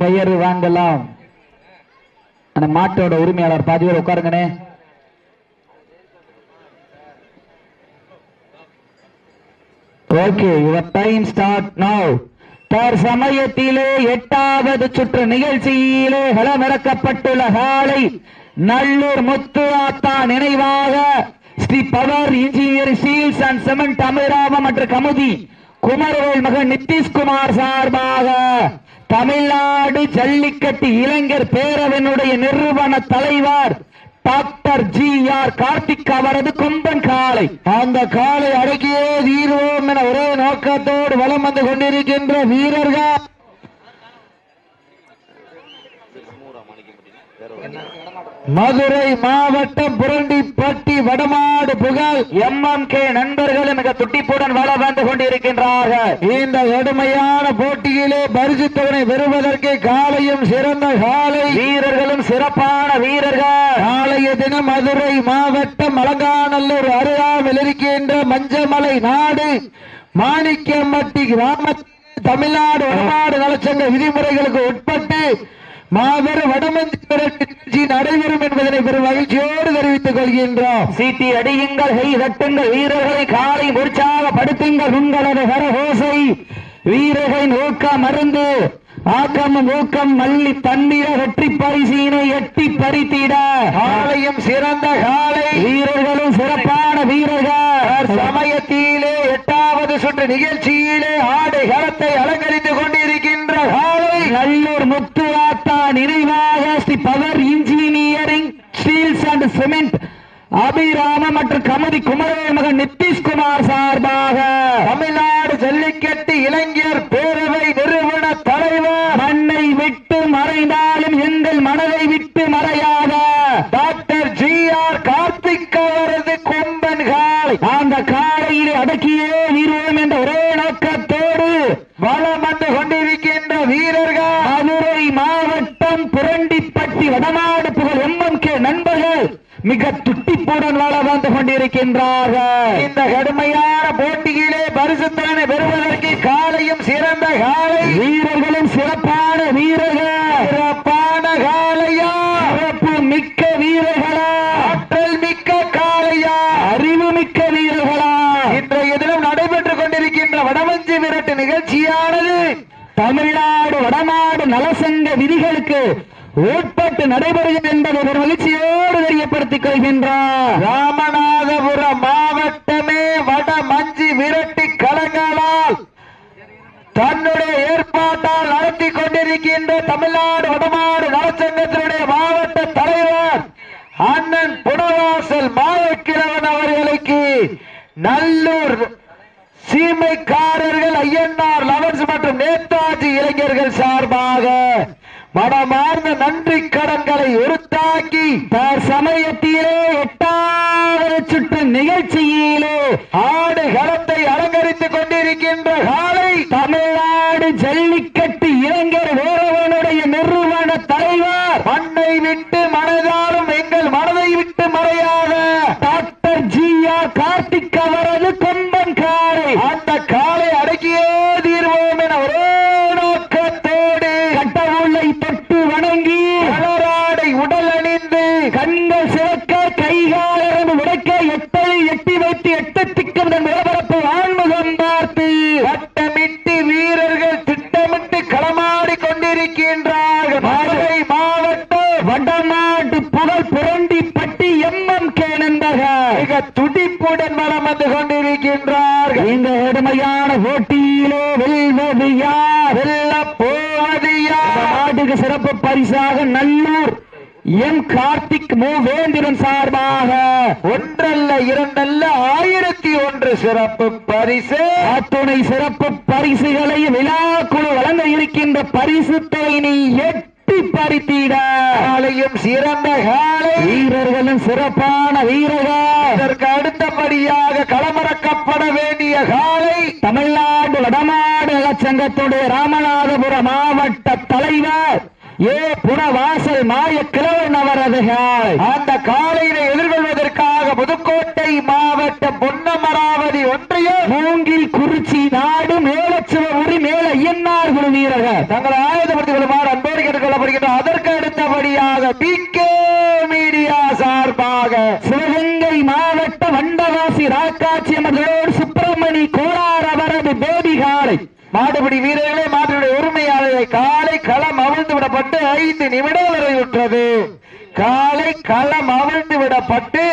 பெயர் வாங்கலாம். அந்த மாட்டோட உரிமையாளர் பாதி பேர் உட்காருங்கண்ணே. Okay your time start now தற்சமயத்திலே எட்டாவது சுற்று நிகழ்ச்சியிலே களமிறக்கப்பட்டுள்ள காலை நல்லூர் முத்து ஆத்தா நினைவாக Sri power engineer steels and cement Abhiramam மற்றும் கமுதி குமரவேல் மகன் நிதிஷ்குமார் சார்பாக தமிழ்நாடு ஜல்லிக்கட்டு இளைஞர் பேரவனுடைய நிறுவன தலைவர் டாக்டர் ஜி ஆர் கார்த்திக் அவரது கும்பன் காலை. அந்த காலை அடக்கியே தீர்வோம் என ஒரே நோக்கத்தோடு வலம் வந்து கொண்டிருக்கின்ற வீரர்கள். மதுரை மாவட்டம் புரண்டிப்பட்டி வடமாடு புகழ் எம் எம் கே நண்பர்கள் மிக துட்டிப்புடன் வள வந்து கொண்டிருக்கின்றார்கள். இந்த கடுமையான போட்டியிலே பரிசுத்தவனை பெறுவதற்கு காலையும் சிறந்த காலை வீரர்களும் சிறப்பான வீரர்கள். நாளைய தினம் மதுரை மாவட்டம் அலங்காநல்லூர் அருகாமல் இருக்கின்ற மஞ்சமலை நாடு மாணிக்கம்பட்டி கிராம தமிழ்நாடு வடநாடு நலச்சங்க விதிமுறைகளுக்கு உட்பட்டு மாபெரும் விரட்டு நிகழ்ச்சி நடைபெறும் என்பதனை பெரும் மகிழ்ச்சியோடு தெரிவித்துக் கொள்கின்றோம். சீட்டி அடியுங்கள் கை தட்டுங்கள் வீரர்களை காலை உற்சாகப்படுத்துங்கள் உங்களது கரகோசை வீரர்களின் ஊக்கம் மருந்து ஆக்கமும் ஊக்கம் மல்லி தண்ணீர வெற்றி பரிசீனை எட்டி பறித்திட. காலையும் சிறந்த காலை. வீரர்களும் சிறப்பான வீரர்கள். சமயத்திலே எட்டாவது சுற்று நிகழ்ச்சியிலே ஆடை களத்தை அலங்கரித்துக் கொண்டிருக்கின்ற காலை. நல்லூர் முத்துராத்தா நினைவாக Sri power engineering steels and cement Abhirama மற்றும் கமதி குமரவேல் மகன் நிதிஷ்குமார் சார் தமிழ்நாடு ஜல்லிக்கட்டு இளைஞர் பேரவை நிறுவன தலைவர் மண்ணை விட்டு மறைந்தாலும் எங்கள் மனதை விட்டு மறையாத டாக்டர் ஜி ஆர் கார்த்திக் அவரது கொம்பன் காலை அந்த காலையிலே அடக்கியே வீரோம் என்ற ஒரே நோக்கத்தோடு வளம் வந்து கொண்டிருக்கின்ற வீரர்கள் மதுரை மாவட்டம் புரண்டிப்பட்டி வடநாடு புகழ் எம்எம் கே நண்பர்கள் மிக துட்டிப்புடன் வாழ வந்து கொண்டிருக்கின்றார்கள் இந்த கடுமையான போட்டியிலே பரிசுத்தனை பெறுவதற்கு காலையும் சிறந்த காலை வீரர்களும் சிறப்பான வீரர்கள் சிறப்பான காலையா சிறப்பு மிக்க வீரர்களா ஆற்றல் மிக்க காலையா அறிவு மிக்க வீரர்களா இன்றைய தினம் நடைபெற்றுக் கொண்டிருக்கின்ற வடமஞ்சி விரட்டு நிகழ்ச்சியானது தமிழ்நாடு வடநாடு நலசங்க விதிகளுக்கு உட்பட்டு நடைபெறுகிறது என்பதை ஒரு மகிழ்ச்சியோடு தெரியப்படுத்திக் கொள்கின்றார். ராமநாதபுரம் மாவட்டமே வட மஞ்சி விரட்டி கலங்களால் தன்னுடைய ஏற்பாட்டால் நடத்தி கொண்டிருக்கின்ற தமிழ்நாடு வடமாடு நலச்சங்கத்தினுடைய மாவட்ட தலைவர் அண்ணன் புனவாசல் மாயக்கிழவன் அவர்களுக்கு நல்லூர் சீமைக்காரர்கள் ஐயன்னார் லவன்ஸ் மற்றும் நேதாஜி இளைஞர்கள் சார்பாக மனமார்ந்த நன்றி கடன்களை உருத்தாக்கி சமயத்திலே எட்டாவது சுற்று நிகழ்ச்சியிலே ஆடு களத்தை அலங்கரித்துக் கொண்டிருக்கின்ற காலை தமிழ்நாடு ஜல்லிக்கட்டு இளைஞர் வேறவனுடைய நிறுவன தலைவர் மண்ணை விட்டு மனதாலும் எங்கள் மனதை விட்டு மறையாத டாக்டர் ஜி ஆர் கார்த்திக் அவரது கொம்பன் காலை. அந்த காலை அடக்கியே தீர்வோம் என ஒரே நோக்கத்தோடு கட்டவுள்ளை தொட்டு வணங்கி கலராடை உடல் அணிந்து கண்கள் சிவக்க கைகாலிருந்து உடைக்க எட்டை எட்டி வைத்து எட்டு திக்கும் தன் நிலப்பரப்பு ஆண்முகம் பார்த்து வட்டமிட்டு வீரர்கள் திட்டமிட்டு களமாடி கொண்டிருக்கின்றார்கள் மதுரை மாவட்டம் வடநாடு புகழ் புரண்டிப்பட்டி எம்எம் கே நண்பர்கள் மிக துடிப்புடன் வளம் வந்து கொண்டிருக்கின்றார்கள் இந்த கடுமையான போட்டியிலே வெல்வது யார் வெல்ல போவது யார் நாட்டுக்கு சிறப்பு பரிசாக நல்லூர் எம் கார்த்திக் மூவேந்திரன் சார்பாக ஒன்றல்ல இரண்டல்ல ஆயிரத்தி ஒன்று சிறப்பு பரிசு. அத்துணை சிறப்பு பரிசுகளை விழாக்குழு வழங்க இருக்கின்ற பரிசு தொகையினை எட்டி பறித்திட. காலையும் சிறந்த காலை. வீரர்களும் சிறப்பான வீரர்கள். இதற்கு அடுத்தபடியாக களமிறக்கப்பட வேண்டிய காலை. தமிழ்நாடு வடநாடு நலச்சங்கத்துடைய ராமநாதபுரம் மாவட்ட தலைவர் ஏ புனவாசல் மாய கிழவன் அவரது அந்த காலையினை எதிர்கொள்வதற்காக புதுக்கோட்டை மாவட்டம் பொன்னமராவதி ஒன்றியம் மூங்கில் குறிச்சி நாடு மேலச்சிவபுரி மேல ஐயன்னார் குழு வீரர்கள். தங்களை ஆயுதப்படுத்திக் கொள்ளுமாறு அன்போடு கேட்டுக்கொள்ளப்படுகின்ற அதற்கு அடுத்தபடியாக பி கே மீடியா சார்பாக சிவகங்கை மாவட்ட வண்டவாசி ராக்காட்சி அமர்களோடு சுப்பிரமணி கோளார் அவரது பேபிகாரை மாடுபிடி வீரர்களே மாடுடைய உரிமையாளர்களை காலை களம் அவிழ்ந்து விடப்பட்டு ஐந்து நிமிடங்கள் நிறைவுற்றது காலை களம் அவிழ்ந்து விடப்பட்டு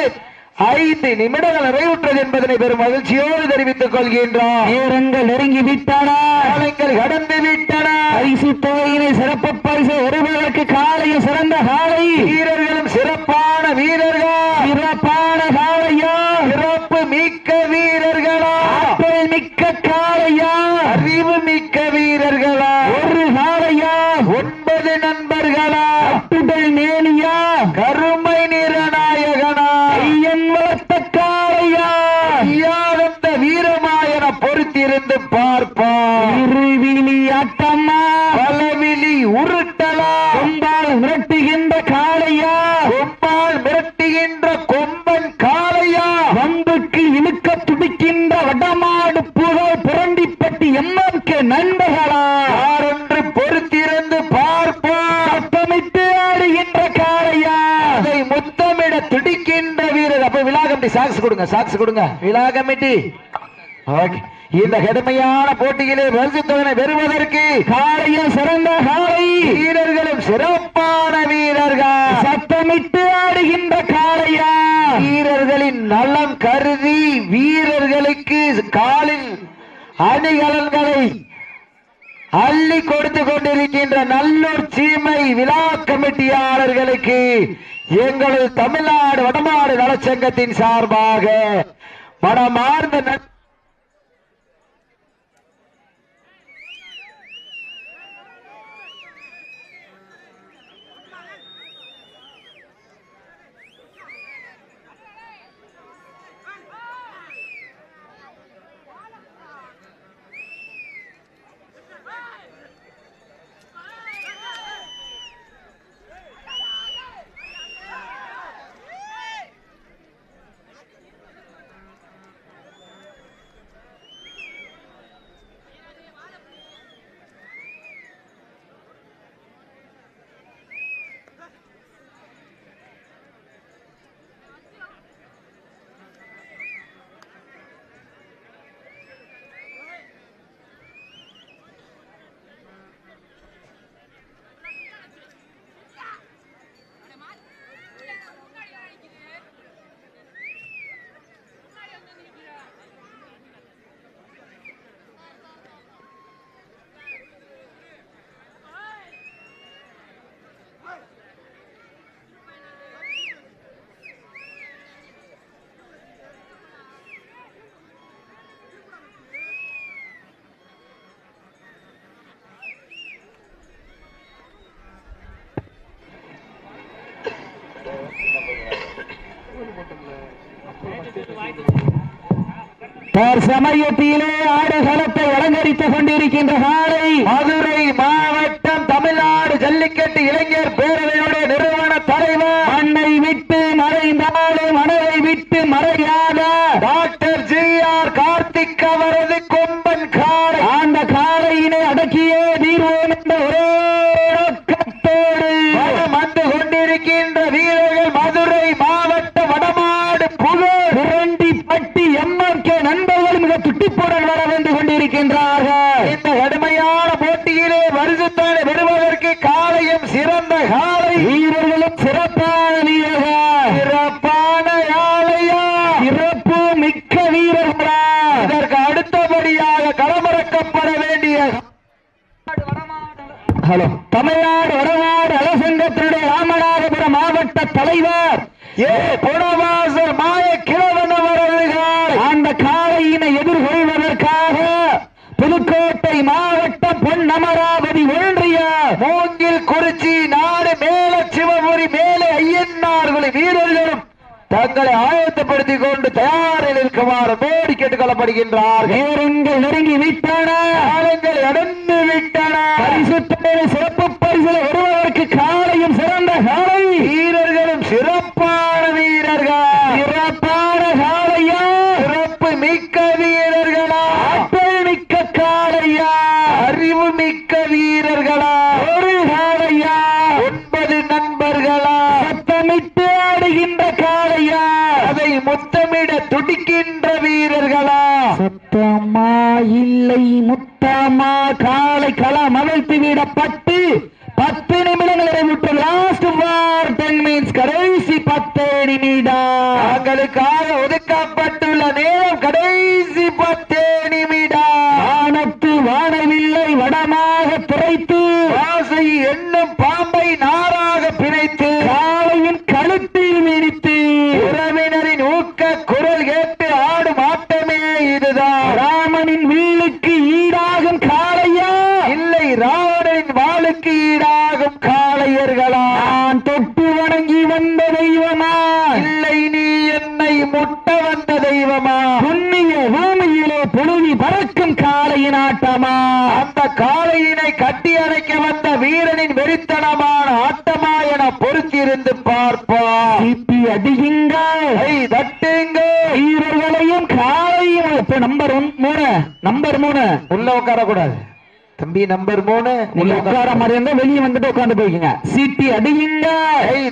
ஐந்து நிமிடங்கள் நிறைவுற்றது என்பதனை பெரும் மகிழ்ச்சியோடு தெரிவித்துக் கொள்கின்றோம். நேரங்கள் நெருங்கி விட்டன காலைகள் கடந்து விட்டன. பரிசு தொகையினை சிறப்பு பரிசு ஒருவருக்கு காலையும் சிறந்த காலை. வீரர்களும் சிறப்பான வீரர்கள். சிறப்பான காலையா? சிறப்பு மிக்க வீரர்களா ஆற்றல் மிக்க காலையா அறிவு மிக்க வீரர்களா ஒரு காலையா ஒன்பது நண்பர்களா அட்டுடல் மேனியா கருமை நிறநாயகனா ஐயன் வளர்த்த காலையா ஐயானந்த வீரமாயன பொறுத்திருந்து பார்ப்பார் இருவிழி ஆட்டம்மா பலவிழி உருட்டலா கொம்பால் மிரட்டுகின்ற காளையா கொம்பால் மிரட்டுகின்ற கொம்பன் காளையா வம்புக்கு இழுக்க துடிக்கின்ற வடமாடு புகழ் புரண்டிப்பட்டி எம்எம்கே நண்பர்களா யாரென்று பொறுத்திருந்து பார்ப்பார் சத்தமிட்டு ஆடுகின்ற காளையா அதை முத்தமிட துடிக்கின்ற வீரர் அப்ப விழா கமிட்டி சாக்ஸ் கொடுங்க சாக்ஸ் கொடுங்க. விழா கமிட்டி ஓகே. இந்த கடுமையான போட்டியிலே பரிசு பெறுவதற்கு காலையில் சிறந்த காலை. வீரர்களும் சிறப்பான வீரர்கள். சத்தமிட்டு ஆடுகின்ற காலையா வீரர்களின் நலம் கருதி வீரர்களுக்கு காலில் அணிகலன்களை அள்ளி கொடுத்து கொண்டிருக்கின்ற நல்லூர் சீமை விழா கமிட்டியாளர்களுக்கு எங்களது தமிழ்நாடு வடமாடு நலச்சங்கத்தின் சார்பாக மனமார்ந்த நன்றி சமயத்திலே ஆடுகளத்தை அலங்கரித்துக் கொண்டிருக்கின்ற காலை மதுரை மாவட்டம் தமிழ்நாடு ஜல்லிக்கட்டு இளைஞர் பேரவையுடைய நிறுவன தலைவர். மண்ணை விட்டு மறைந்தாலும் மனதை விட்டு மறையாத டாக்டர் ஜி ஆர் கார்த்திக் அவரது கொம்பன் காலை அந்த காலையினை அடக்கியே தீர்வோம் என்ற ஒரே நோக்கத்தோடு வலம் வந்து கொண்டிருக்கின்ற வீரர்கள் மதுரை மாவட்ட வடமாடு புகழ் புரண்டி பட்டி எம்எம்கே நண்பர்கள் மிக துட்டிப்புடன் வர வந்து கொண்டிருக்கின்றார்கள் இந்த கடுமையான போட்டியிலே வருஷத்தான பெறுவதற்கு காலையும் சிறந்த காலை வீரர்களும் சிறப்பான வீரர்கள் சிறப்பான காளையா சிறப்பு மிக்க வீரர்களா இதற்கு அடுத்தபடியாக களமிறக்கப்பட வேண்டிய ஹலோ தமிழ்நாடு வடநாடு அலசங்கத்தினுடைய ராமநாதபுரம் மாவட்ட தலைவர் ஏ புனவாசல் மாய கிழவன் அவரது காலை அந்த காளையினை எதிர்கொள்வதற்காக புதுக்கோட்டை மாவட்டம் பொன்னமராவதி ஒன்றிய மூங்கில் குறிச்சி நாடு மேல சிவபுரி மேலே ஐயன்னார்களை வீரர்களும் தங்களை ஆயத்தப்படுத்திக் கொண்டு தயாரில் இருக்குமாறு மோடி கேட்டுக் கொள்ளப்படுகின்றார்கள் நேரங்கள் நெருங்கி விட்டன. காலங்கள் அடர்ந்து விட்டன. பரிசு சிறப்பு பரிசில் வருவதற்கு காலையும் சிறந்த காலை. வீரர்களும் சிறப்பான வீரர்கள். துடிக்கின்ற வீரர்களா? சத்தமா இல்லை முத்தமா காலை களம் அழைத்து விடப்பட்ட காளையினை கட்டி அணைக்க வந்த வீரனின் வெறித்தனமான ஆட்டமா என பொறுத்திருந்து பார்ப்பா. சிப்பி அடியுங்கள். ஐ தட்டுங்க வீரர்களையும் காளையும் இப்ப நம்பர் மூணு. நம்பர் மூணு. உள்ள உட்கார கூடாது தம்பி நம்பர் மூணு. உட்கார மாதிரி இருந்தா வெளியே வந்துட்டு உட்கார்ந்து போய்க்குங்க. சிட்டி அடியுங்க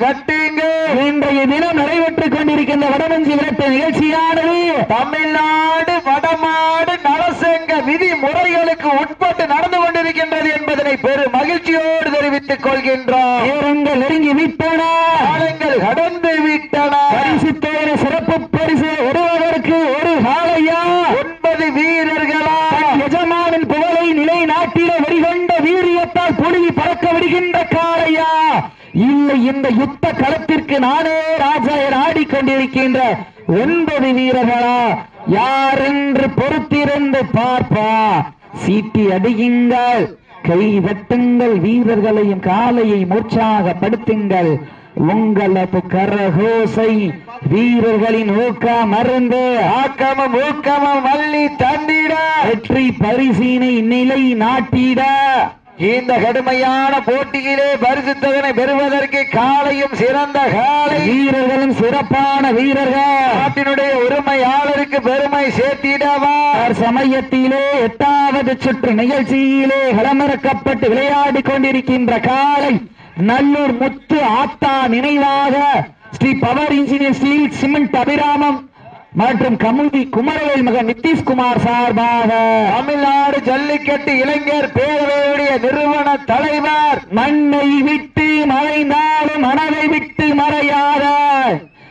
தட்டுங்க இன்றைய தினம் நடைபெற்றுக் கொண்டிருக்கின்ற வடமஞ்சி விரட்டு நிகழ்ச்சியானது தமிழ்நாடு வடமாடு நலசங்க விதி முறைகளுக்கு உட்பட்டு நடந்து கொண்டிருக்கின்றது என்பதனை பெரும் மகிழ்ச்சியோடு தெரிவித்துக் கொள்கின்றோம். நேரங்கள் நெருங்கி விட்டன காலங்கள் கடந்து விட்டன. பரிசு தேர சிறப்பு பரிசு வருவதற்கு ஒரு காலையா ஒன்பது வீரர்களா? எஜமானின் புகழை நிலைநாட்டிட வெறிகொண்ட வீரியத்தால் புழுவி பறக்க விடுகின்ற காளையா? இல்லை இந்த யுத்த களத்திற்கு நானே ராஜா என ஆடிக்கொண்டிருக்கின்ற ஒன்பது வீரர்களா? யார் என்று பொறுத்திருந்து பார்ப்பா சீட்டி அடியுங்கள். கை தட்டுங்கள் வீரர்களையும் காலையை உற்சாகப்படுத்துங்கள். உங்களது கரகோசை வீரர்களின் ஊக்கம் மருந்து ஆக்கமும் ஊக்கமும் வள்ளி தந்திட. வெற்றி பரிசினை நிலை நாட்டிட இந்த கடுமையான போட்டியிலே பரிசு தொகனை பெறுவதற்கு காலையும் சிறந்த காலை. வீரர்களும் சிறப்பான வீரர்கள். நாட்டினுடைய உரிமையாளருக்கு பெருமை சேர்த்திடவா? சமயத்திலே எட்டாவது சுற்று நிகழ்ச்சியிலே களமிறக்கப்பட்டு விளையாடி கொண்டிருக்கின்ற காலை நல்லூர் முத்து ஆத்தா நினைவாக Sri power engineer steel cement Abhiramam மற்றும் கமுதி குமரவேல் மகன் நிதிஷ்குமார் சார்பாக தமிழ்நாடு ஜல்லிக்கட்டு இளைஞர் பேரவையுடைய நிறுவன தலைவர் மண்ணை விட்டு மறைந்தாலும் மனதை விட்டு மறையாத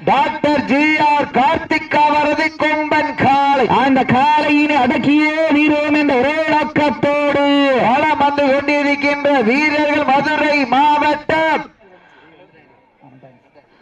டாக்டர் ஜி ஆர் கார்த்திக் அவரது கொம்பன் காலை அந்த காலையினை அடக்கியே வீரோம் என்ற ஒரே நோக்கத்தோடு வளம் வந்து கொண்டிருக்கின்ற வீரர்கள் மதுரை மாவட்டம்.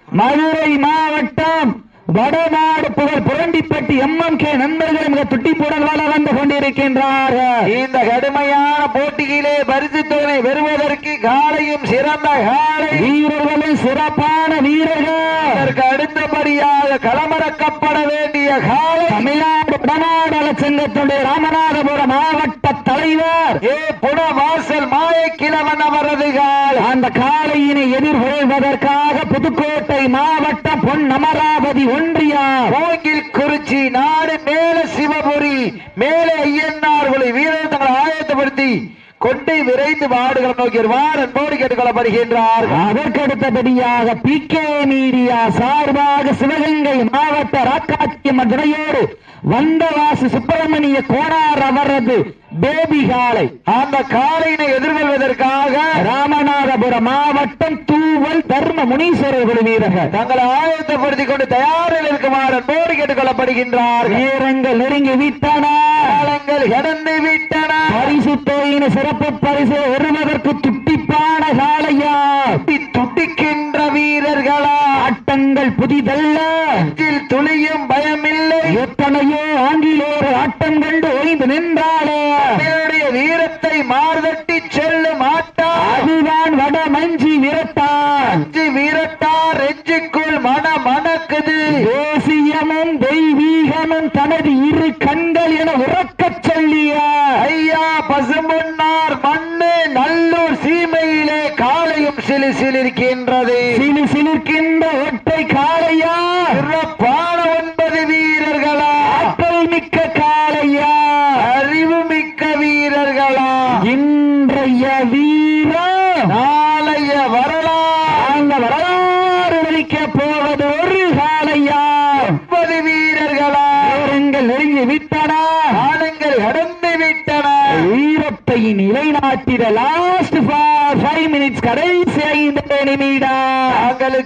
மதுரை மாவட்டம் வடநாடு புகழ் புரண்டிப்பட்டி எம் கே நண்பர்கள் மிக துட்டிப்புடன் வள வந்து கொண்டிருக்கின்றார்கள். இந்த கடுமையான போட்டியிலே பரிசு தொகை பெறுவதற்கு காலையும் சிறந்த காலை. வீரர்களும் சிறப்பான வீரர்கள். அதற்கு அடுத்தபடியாக களமிறக்கப்பட வேண்டிய காலை. தமிழ்நாடு வடநாடு சங்கத்துடைய ராமநாதபுரம் மாவட்ட தலைவர். ஏ புனவாசல் மாயக்கிழவன் அவரது காலை. அந்த காளையினை எதிர்கொள்வதற்காக புதுக்கோட்டை மாவட்டம் பொன் அமராவதி ஒன்றியம். கோங்கில் குறிச்சி நாடு மேல சிவபுரி மேலே ஐயன்னார் குழு வீரர் தங்களை ஆயத்தப்படுத்தி free கொண்டை விரைந்து வாடுகளை நோக்கி வருவார் அன்போடு கேட்டுக்கொள்ளப்படுகின்றார். அதற்கடுத்தபடியாக பி கே மீடியா சார்பாக சிவகங்கை மாவட்ட ராக்காட்சி மதுரையோடு வந்தவாசி சுப்பிரமணிய கோனார் அவரது பேபி காளை. அந்த காலையினை எதிர்கொள்வதற்காக ராமநாதபுரம் மாவட்டம் தூவல் தர்ம முனீஸ்வரர் குழு வீரர்கள். தங்களை ஆயத்தப்படுத்திக் கொண்டு தயாரில் இருக்குமாறு அன்போடு கேட்டுக்கொள்ளப்படுகின்றார் வீரங்கள் நெருங்கி விட்டன. காலங்கள் கடந்து விட்டன. பரிசு தொகையின் சிறப்பு பரிசு வருவதற்கு துட்டிப்பான துட்டி துடிக்கின்ற வீரர்களா? ஆட்டங்கள் புதிதல்ல. துளியும் பயமில்லை. எத்தனையோ ஆங்கிலேயர் ஆட்டம் கண்டு ஓய்ந்து நின்றாலே. வீரத்தை மார்தட்டி செல்லும் ஆட்டா? அதுதான் வட மஞ்சி விரட்டான் அஞ்சு வீரட்டார் ரெஞ்சுக்குள் மன மணக்குது தேசியமும் தெய்வீகமும் தனது இரு கண்கள்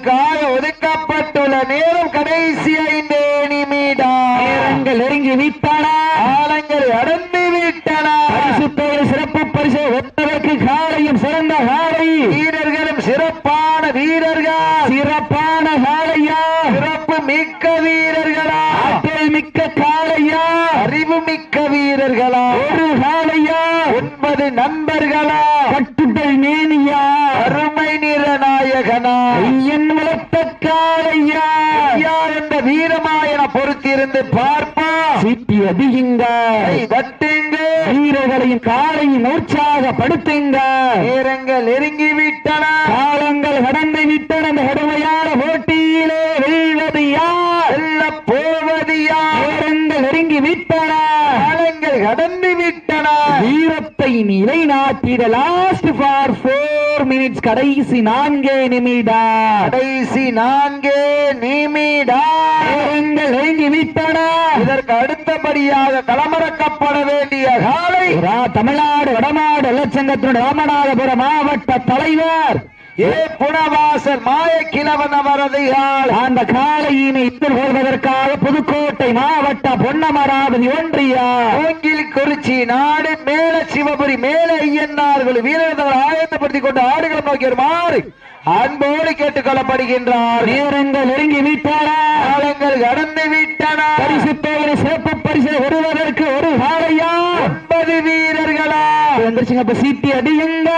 کار நண்பர்களா. கட்டுதல் மேனியா. அருமை நிறநாயகனா. ஐயன் வளர்த்த காலையா என்ற வீரமாயன பொறுத்திருந்து பார்ப்பா சீட்டி அதிகுங்க கை தட்டுங்க. வீரர்களையும் காலையும் உற்சாகப்படுத்துங்க நேரங்கள் நெருங்கி விட்டன காலங்கள் கடந்து விட்டன. அந்த கடுமையான வெல்வது யார் செல்ல போவது யார் நேரங்கள் நெருங்கி விட்டன காலங்கள் கடந்து விட்டன. வீரத்தை நிலைநாட்டிட லாஸ்ட் ஃபார் ஃபோர் மினிட்ஸ் கடைசி நான்கே நிமிடம் கடைசி நான்கே நிமிடா. நேரங்கள் நெருங்கி விட்டன. இதற்கு அடுத்தபடியாக களமிறக்கப்பட வேண்டிய காலை. தமிழ்நாடு வடநாடு லட்சங்கத்தினுடைய ராமநாதபுரம் மாவட்ட தலைவர். ஏ புனவாசல் மாய கிழவன் அவரது அந்த காலையினை எதிர்கொள்வதற்காக புதுக்கோட்டை மாவட்ட பொன்னமராவதி ஒன்றியா. மூங்கில் குறிச்சி நாடு மேல சிவபுரி மேல ஐயன்னார்கள் வீரர்கள் ஆயத்தப்படுத்திக் கொண்டு ஆடுகளை நோக்கி வருமாறு அன்போடு கேட்டுக் கொள்ளப்படுகின்றார் நேரங்கள் நெருங்கி விட்டன காலங்கள் கடந்து விட்டன. பரிசு தொகை சிறப்பு பரிசு வருவதற்கு ஒரு காலையா? ஒன்பது வீரர்களா? வந்துருச்சுங்க இப்ப சீட்டி அடியுங்க.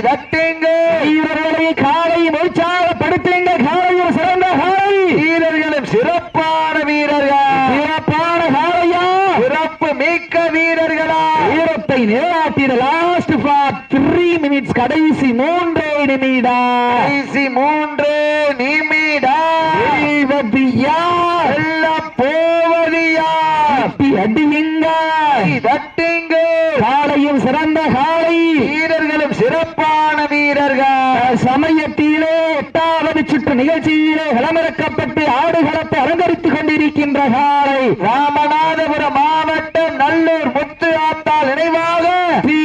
தட்டுங்க. வீரர்களை காலை சிறந்த வீரர்களும் சிறப்பான வீரர்கள். சிறப்பான காலையா? சிறப்பு மிக்க வீரர்களா? வீரத்தை நிலைநாட்டிட லாஸ்ட் மினிட்ஸ் கடைசி மூன்றே நிமிடம் கடைசி மூன்று நிமிடா. வெல்வது யார்? செல்ல போவது யார்? சீட்டி அடியுங்க. தட்டுங்க. காலையும் சிறந்த காலை. வீரர்களும் சிறப்பான வீரர்கள். சமயத்திலே எட்டாவது சுற்று நிகழ்ச்சியிலே களமிறக்கப்பட்டு ஆடுகளத்தை அலங்கரித்துக் கொண்டிருக்கின்ற காலை. ராமநாதபுரம் மாவட்டம் நல்லூர் முத்து ஆத்தாள் நினைவாக Sri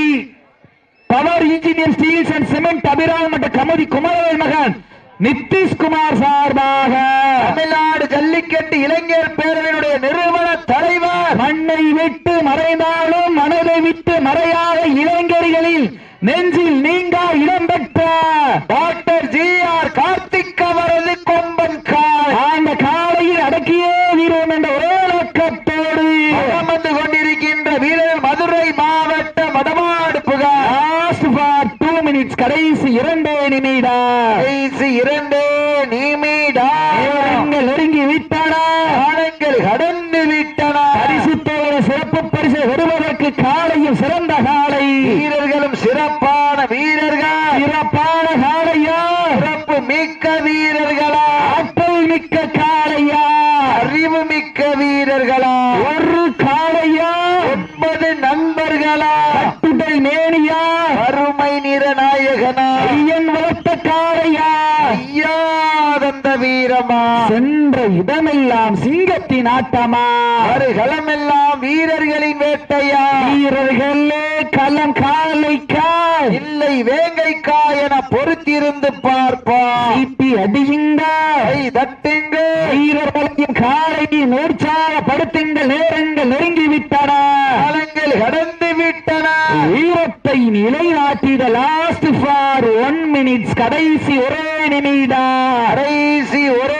power engineer steels and cement Abhiram மற்றும் கமதி குமரவேல் மகன் நிதிஷ்குமார் சார்பாக. தமிழ்நாடு ஜல்லிக்கட்டு இளைஞர் பேரவையினுடைய நிறுவன தலைவர். மண்ணை விட்டு மறைந்தாலும் மனதை விட்டு மறையாத இளைஞர்களில் நெஞ்சில் நீங்கா இடம்பெற்ற டாக்டர் ஜி ஆர் கார்த்திக் அவரது கொம்பன் கால். அந்த காலையில் அடக்கியே வீரம் என்ற ஒரே நோக்கத்தோடு. வலம் வந்து கொண்டிருக்கின்ற வீரர் மதுரை மாவட்ட மடமாடு புகார். மினிட்ஸ் கடைசி இரண்டே நிமிடம். கடைசி இரண்டு நிமிடா நேரங்கள் நெருங்கி விட்டன. காலங்கள் கடந்து விட்டன. பரிசு தொகை சிறப்பு பரிசு வருவதற்கு காலையும் சிறந்த காலை. வீரர்களும் சிறப்பான வீரர்கள். சிறப்பான காலையா? சிறப்பு மிக்க வீரர்களா ஆற்றல் மிக்க காலையா அறிவு மிக்க வீரர்களா ஒரு காலையா ஒன்பது நண்பர்களா கட்டுதல் மேனியா அருமை நிறநாயகனா ஐயன் வளர்த்த காலையா ஐயா தந்த வீரமா சென்ற இடமெல்லாம் சிங்கத்தின் ஆட்டமா? மறுகளமெல்லாம் வீரர்களின் வேட்டையா? வீரர்களே களம் காலைக்கா? இல்லை வேங்கைக்கா என பொறுத்திருந்து பார்ப்போம் சீட்டி அடியுங்க? தட்டுங்க. வீரர்களையும் காலையும் உற்சாகப்படுத்துங்கள் நேரங்கள் நெருங்கி விட்டன காலங்கள் கடந்து விட்டன. வீரத்தை நிலைநாட்டிட லாஸ்ட் ஃபார் ஒன் மினிட்ஸ் கடைசி ஒரே நிமிடம். கடைசி ஒரே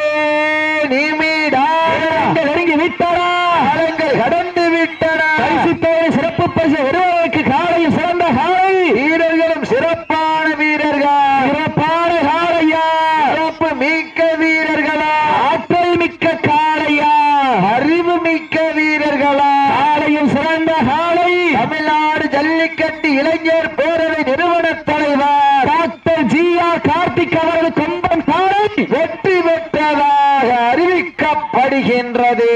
நிமிடா. நெருங்கி விட்டன. காலங்கள் கடந்து விட்டன. சிறப்பு பரிசு வருவதற்கு காலையும் சிறந்த காலை. வீரர்களும் சிறப்பான வீரர்கள் சிறப்பான காலையா சிறப்பு மிக்க வீரர்களா ஆற்றல் மிக்க காளையா அறிவு மிக்க வீரர்களா காளையும் சிறந்த காளை தமிழ்நாடு ஜல்லிக்கட்டு இளைஞர் பேரவை நிறுவன தலைவர் டாக்டர் ஜி ஆர் கார்த்திக் அவரது கொம்பன் காளை வெற்றி பெற்றதாக அறிவிக்கப்படுகின்றது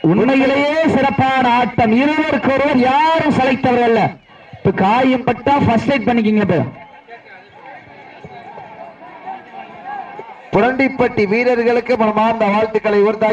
உண்மையிலேயே சிறப்பான ஆட்டம். இருவருக்கு ஒருவர் யாரும் சளைத்தவர் அல்ல. இப்ப காயம் பட்டா ஃபர்ஸ்ட் எய்ட் பண்ணிக்கிங்க இப்ப. புரண்டிப்பட்டி வீரர்களுக்கு மனமார்ந்த வாழ்த்துக்களை உறுத்தாக்கி